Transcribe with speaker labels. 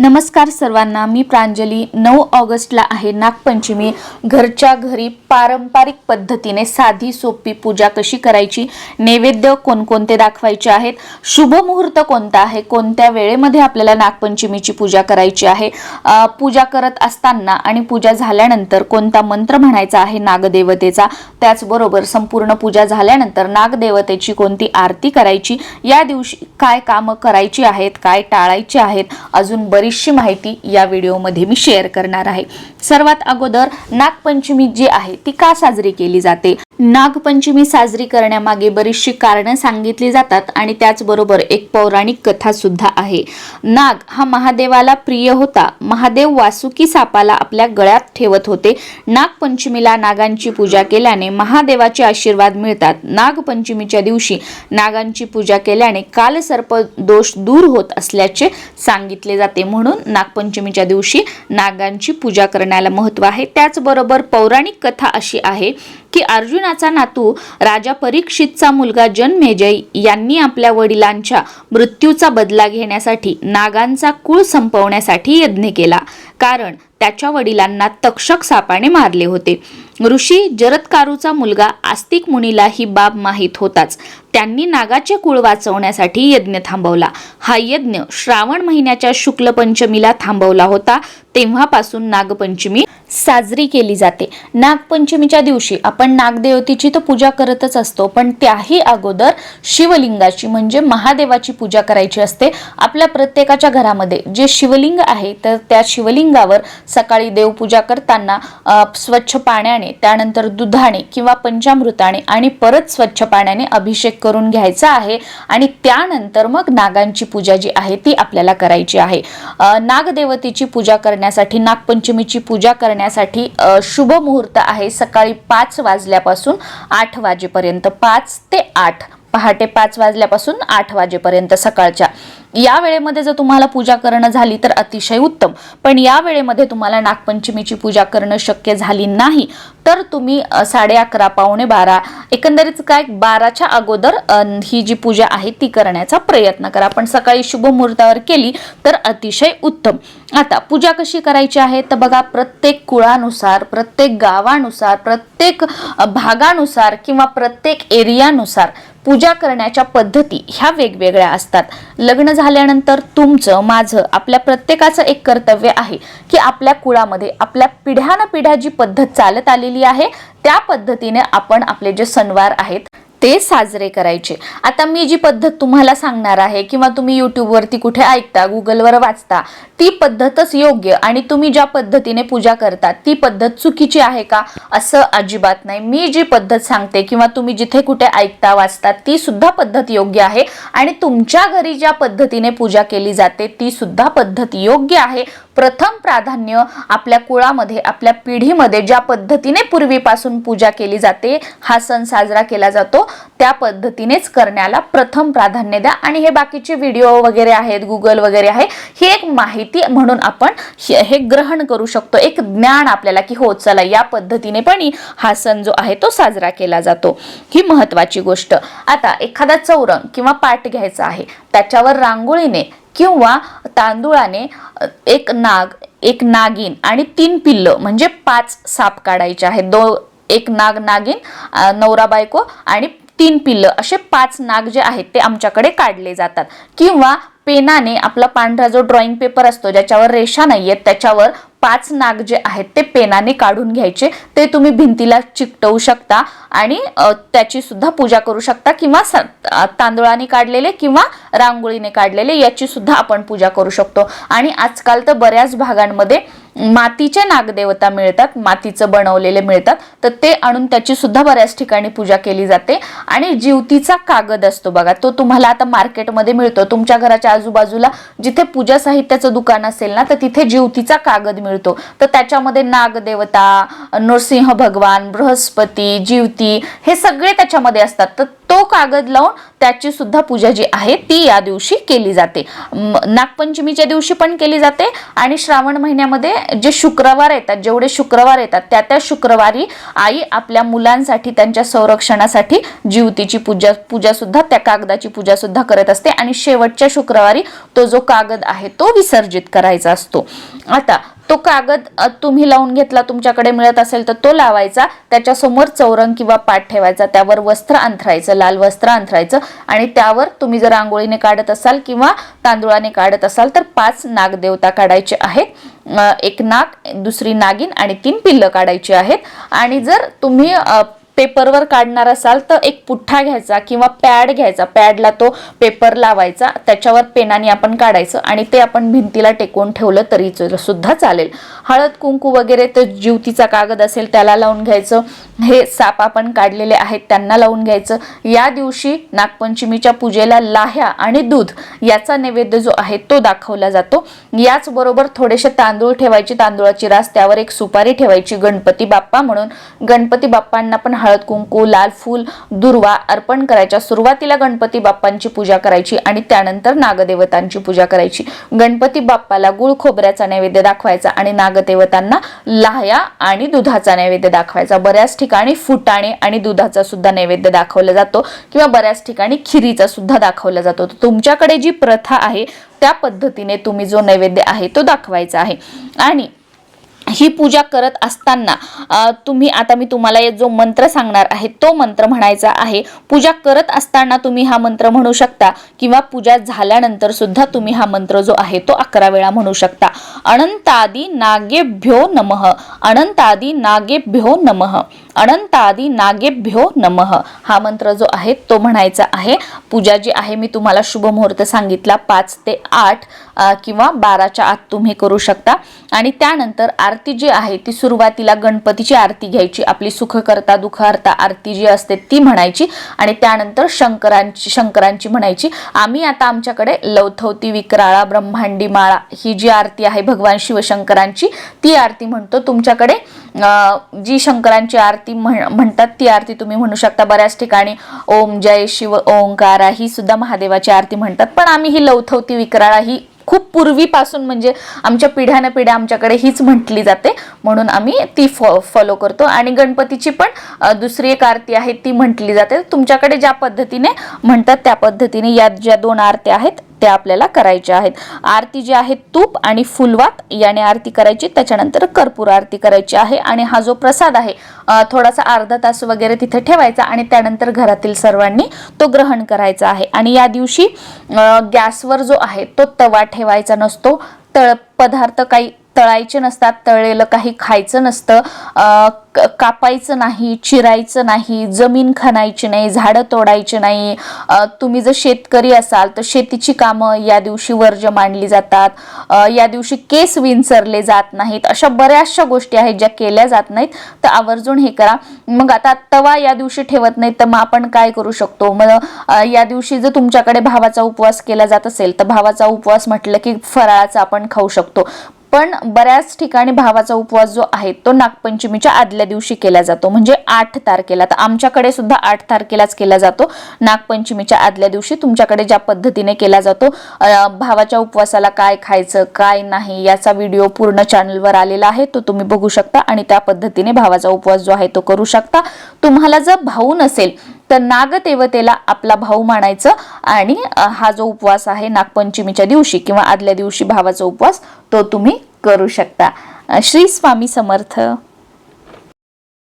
Speaker 1: नमस्कार सर्वांना मी प्रांजली. नऊ ऑगस्टला आहे नागपंचमी. घरच्या घरी पारंपरिक पद्धतीने साधी सोपी पूजा कशी करायची? नैवेद्य कोणकोणते दाखवायचे आहेत? शुभ मुहूर्त कोणता आहे? कोणत्या वेळेमध्ये आपल्याला नागपंचमीची पूजा करायची आहे? पूजा करत असताना आणि पूजा झाल्यानंतर कोणता मंत्र म्हणायचा आहे नागदेवतेचा? त्याचबरोबर संपूर्ण पूजा झाल्यानंतर नागदेवतेची कोणती आरती करायची? या दिवशी काय कामं करायची आहेत? काय टाळायची आहेत? अजून बरीचशी माहिती या व्हिडिओमध्ये मी शेअर करणार आहे. सर्वात अगोदर नागपंचमी जी आहे ती का साजरी केली जाते? नागपंचमी साजरी करण्यामागे बरीचशी कारणं सांगितली जातात आणि त्याचबरोबर एक पौराणिक कथा सुद्धा आहे. नाग हा महादेवाला प्रिय होता. महादेव वासुकी सापाला आपल्या गळ्यात ठेवत होते. नागपंचमीला नागांची पूजा केल्याने महादेवाचे आशीर्वाद मिळतात. नागपंचमीच्या दिवशी नागांची पूजा केल्याने कालसर्प दोष दूर होत असल्याचे सांगितले जाते. म्हणून नागपंचमीच्या दिवशी नागांची पूजा करण्याला महत्त्व आहे. त्याचबरोबर पौराणिक कथा अशी आहे की अर्जुन अर्जुनाचा नातू राजा परीक्षितचा मुलगा जनमेजय यांनी आपल्या वडिलांच्या मृत्यूचा बदला घेण्यासाठी नागांचा कुळ संपवण्यासाठी यज्ञ केला. कारण त्याच्या वडिलांना तक्षक सापाने मारले होते. ऋषी जरत्कारूचा मुलगा आस्तिक मुनीला ही बाब माहीत होताच. त्यांनी नागाचे कुळ वाचवण्यासाठी यज्ञ थांबवला. हा यज्ञ श्रावण महिन्याच्या शुक्ल पंचमीला थांबवला होता. तेव्हापासून नागपंचमी साजरी केली जाते. नागपंचमीच्या दिवशी आपण नागदेवतेची तर पूजा करतच असतो पण त्याही अगोदर शिवलिंगाची म्हणजे महादेवाची पूजा करायची असते. आपल्या प्रत्येकाच्या घरामध्ये जे शिवलिंग आहे तर त्या शिवलिंगावर सकाळी देवपूजा करताना स्वच्छ पाण्याने त्यानंतर दुधाने किंवा पंचामृताने आणि परत स्वच्छ पाण्याने अभिषेक करून घ्यायचा आहे आणि त्यानंतर मग नागांची पूजा जी आहे ती आपल्याला करायची आहे. नागदेवतेची पूजा करण्यासाठी नागपंचमीची पूजा करण्यासाठी शुभ मुहूर्त आहे सकाळी पाच वाजल्यापासून आठ वाजेपर्यंत. पाच ते आठ. पहाटे पाच वाजल्यापासून आठ वाजेपर्यंत सकाळच्या. या वेळेमध्ये जर तुम्हाला पूजा करणं झाली तर अतिशय उत्तम. पण या वेळेमध्ये तुम्हाला नागपंचमीची पूजा करणं शक्य झाली नाही तर तुम्ही साडे अकरा पावणे बारा एकंदरीत काय बाराच्या अगोदर ही जी पूजा आहे ती करण्याचा प्रयत्न करा. पण सकाळी शुभ मुहूर्तावर केली तर अतिशय उत्तम. आता पूजा कशी करायची आहे? तर बघा प्रत्येक कुळानुसार प्रत्येक गावानुसार प्रत्येक भागानुसार किंवा प्रत्येक एरियानुसार पूजा करण्याच्या पद्धती ह्या वेगवेगळ्या असतात. लग्न झाल्यानंतर तुमचं माझं आपल्या प्रत्येकाचं एक कर्तव्य आहे की आपल्या कुळामध्ये आपल्या पिढ्यानपिढ्या जी पद्धत चालत आलेली आहे त्या पद्धतीने आपण आपले जे सणवार आहेत ते साजरे करायचे. आता मी जी पद्धत तुम्हाला सांगणार आहे किंवा तुम्ही यूट्यूबवरती कुठे ऐकता गुगलवर वाचता ती पद्धतच योग्य आणि तुम्ही ज्या पद्धतीने पूजा करता ती पद्धत चुकीची आहे का? असं अजिबात नाही. मी जी पद्धत सांगते किंवा तुम्ही जिथे कुठे ऐकता वाचता ती सुद्धा पद्धत योग्य आहे आणि तुमच्या घरी ज्या पद्धतीने पूजा केली जाते ती सुद्धा पद्धत योग्य आहे. प्रथम प्राधान्य आपल्या कुळामध्ये आपल्या पिढीमध्ये ज्या पद्धतीने पूर्वीपासून पूजा केली जाते हा सण साजरा केला जातो त्या पद्धतीनेच करण्याला प्रथम प्राधान्य द्या. आणि हे बाकीचे व्हिडिओ वगैरे आहेत गुगल वगैरे आहे ही एक माहिती म्हणून आपण हे ग्रहण करू शकतो. एक ज्ञान आपल्याला की हो चला या पद्धतीने पण हा सण जो आहे तो साजरा केला जातो. ही महत्वाची गोष्ट. आता एखादा चौरंग किंवा पाट घ्यायचा आहे त्याच्यावर रांगोळीने किंवा तांदुळाने एक नाग एक नागिन आणि तीन पिल्लं म्हणजे पाच साप काढायचे आहेत. दो एक नाग नागिन नवरा बायको आणि तीन पिल्लं. असे पाच नाग जे आहेत ते आमच्याकडे काढले जातात. किंवा पेनाने आपला पांढरा जो ड्रॉइंग पेपर असतो ज्याच्यावर रेषा नाही आहेत त्याच्यावर पाच नाग जे आहेत ते पेनाने काढून घ्यायचे. ते तुम्ही भिंतीला चिकटवू शकता आणि त्याची सुद्धा पूजा करू शकता किंवा तांदूळाने काढलेले किंवा रांगोळीने काढलेले याची सुद्धा आपण पूजा करू शकतो. आणि आजकाल तर बऱ्याच भागांमध्ये मातीचे नागदेवता मिळतात मातीचं बनवलेले मिळतात तर ते आणून त्याची सुद्धा बऱ्याच ठिकाणी पूजा केली जाते. आणि जिवतीचा कागद असतो बघा तो तुम्हाला आता मार्केटमध्ये मिळतो. तुमच्या घराच्या आजूबाजूला जिथे पूजा साहित्याचं दुकान असेल ना तर तिथे जिवतीचा कागद मिळतो. तर त्याच्यामध्ये नागदेवता नरसिंह भगवान बृहस्पती जीवती हे सगळे त्याच्यामध्ये असतात. तर तो कागद लावून त्याची सुद्धा पूजा जी आहे ती या दिवशी केली जाते. नागपंचमीच्या दिवशी पण केली जाते आणि श्रावण महिन्यामध्ये जे शुक्रवार येतात जेवढे शुक्रवार येतात त्या त्या शुक्रवारी आई आपल्या मुलांसाठी त्यांच्या संरक्षणासाठी जीवतीची पूजा पूजा सुद्धा त्या कागदाची पूजा सुद्धा करत असते. आणि शेवटच्या शुक्रवारी तो जो कागद आहे तो विसर्जित करायचा असतो. आता तो कागद तुम्ही लावून घेतला तुमच्याकडे मिळत असेल तर तो लावायचा. त्याच्यासमोर चौरंग किंवा पाठ ठेवायचा. त्यावर वस्त्र अंथरायचं लाल वस्त्र अंथरायचं. आणि त्यावर तुम्ही जर आंघोळीने काढत असाल किंवा तांदुळाने काढत असाल तर पाच नागदेवता काढायचे आहेत. एक नाग दुसरी नागिन आणि तीन पिल्लं काढायची आहेत. आणि जर तुम्ही पेपरवर काढणार असाल तर एक पुठ्ठा घ्यायचा किंवा पॅड घ्यायचा. पॅडला तो पेपर लावायचा त्याच्यावर पेनाने आपण काढायचं आणि ते आपण भिंतीला टेकवून ठेवलं तरी सुद्धा चालेल. हळद कुंकू वगैरे तर जीवतीचा कागद असेल त्याला लावून घ्यायचं. हे साप आपण काढलेले आहेत त्यांना लावून घ्यायचं. या दिवशी नागपंचमीच्या पूजेला लाह्या आणि दूध याचा नैवेद्य जो आहे तो दाखवला जातो. याचबरोबर थोडेसे तांदूळ ठेवायचे. तांदूळाची रास त्यावर एक सुपारी ठेवायची. गणपती बाप्पा म्हणून गणपती बाप्पांना पण हळद कुंकू लाल फूल दुर्वा अर्पण करायच्या सुरुवातीला गणपती बाप्पांची पूजा करायची आणि त्यानंतर नागदेवतांची पूजा करायची. गणपती बाप्पाला गुळ खोबऱ्याचा नैवेद्य दाखवायचा आणि नागदेवतांना लाह्या आणि दुधाचा नैवेद्य दाखवायचा. बऱ्याच ठिकाणी फुटाणे आणि दुधाचा सुद्धा नैवेद्य दाखवला जातो किंवा बऱ्याच ठिकाणी खिरीचा सुद्धा दाखवला जातो. तुमच्याकडे जी प्रथा आहे त्या पद्धतीने तुम्ही जो नैवेद्य आहे तो दाखवायचा आहे. आणि ही पूजा करत असताना तुम्ही आता मी तुम्हाला जो मंत्र सांगणार आहे तो मंत्र म्हणायचा आहे पूजा करत असताना तुम्ही हा मंत्र म्हणू शकता किंवा पूजा झाल्यानंतर सुद्धा तुम्ही हा मंत्र जो आहे तो अकरा वेळा म्हणू शकता. अनंतादी नागेभ्यो नमः अनंतादी नागेभ्यो नमः. अनंतादी नागेभ्यो नमः. हा मंत्र जो आहे तो म्हणायचा आहे पूजा जी आहे मी तुम्हाला शुभ मुहूर्त सांगितला पाच ते आठ किंवा बाराच्या आत तुम्ही करू शकता. आणि त्यानंतर आरती जी आहे ती सुरुवातीला गणपतीची आरती घ्यायची. आपली सुखकर्ता दुखहर्ता आरती जी असते ती म्हणायची. आणि त्यानंतर शंकरांची शंकरांची म्हणायची. आम्ही आता आमच्याकडे लवथवती विक्राळा ब्रह्मांडी माळा ही जी आरती आहे भगवान शिवशंकरांची ती आरती म्हणतो. तुमच्याकडे जी शंकरांची आरती म्हण- म्हणतात ती आरती तुम्ही म्हणू शकता बऱ्याच ठिकाणी. ओम जय शिव ओंकारा ही सुद्धा महादेवाची आरती म्हणतात. पण आम्ही ही लवथवती विक्राळा ही खूप पूर्वीपासून म्हणजे आमच्या पिढ्यानं पिढ्या आमच्याकडे हीच म्हटली जाते. म्हणून आम्ही ती फॉ फॉलो करतो. आणि गणपतीची पण दुसरी एक आरती आहे ती म्हटली जाते. तुमच्याकडे ज्या पद्धतीने म्हणतात त्या पद्धतीने या ज्या दोन आरत्या आहेत त्या आपल्याला करायच्या आहेत. आरती जी आहे तूप आणि फुलवात याने आरती करायची त्याच्यानंतर कर्पूर आरती करायची आहे आणि हा जो प्रसाद आहे थोडासा अर्धा तास वगैरे तिथे ठेवायचा आणि त्यानंतर घरातील सर्वांनी तो ग्रहण करायचा आहे. आणि या दिवशी गॅसवर जो आहे तो तवा ठेवायचा नसतो. तळ पदार्थ काही तळायचे नसतात तळलेलं काही खायचं नसतं. कापायचं नाही चिरायचं नाही जमीन खणायची नाही झाडं तोडायची नाही. तुम्ही जर शेतकरी असाल तर शेतीची कामं या दिवशी वर्ज मांडली जातात. या दिवशी केस विंचरले जात नाहीत. अशा बऱ्याचशा गोष्टी आहेत ज्या केल्या जात नाहीत. तर आवर्जून हे करा. मग आता तवा या दिवशी ठेवत नाही तर मग आपण काय करू शकतो? मग या दिवशी जर तुमच्याकडे भावाचा उपवास केला जात असेल तर भावाचा उपवास म्हटलं की फराळाचा आपण खाऊ शकतो. पण बऱ्याच ठिकाणी भावाचा उपवास जो आहे तो नागपंचमीच्या आदल्या दिवशी केला जातो. म्हणजे आठ तारखेला. तर आमच्याकडे सुद्धा आठ तारखेलाच केला जातो. नागपंचमीच्या आदल्या दिवशी तुमच्याकडे ज्या पद्धतीने केला जातो भावाच्या उपवासाला काय खायचं काय नाही याचा व्हिडिओ पूर्ण चॅनलवर आलेला आहे तो तुम्ही बघू शकता आणि त्या पद्धतीने भावाचा उपवास जो आहे तो करू शकता. तुम्हाला जर भाऊ नसेल तर नागदेवतेला आपला भाऊ मानायचं आणि हा जो उपवास आहे नागपंचमीच्या दिवशी किंवा आदल्या दिवशी भावाचा उपवास तो तुम्ही करू शकता. श्री स्वामी समर्थ.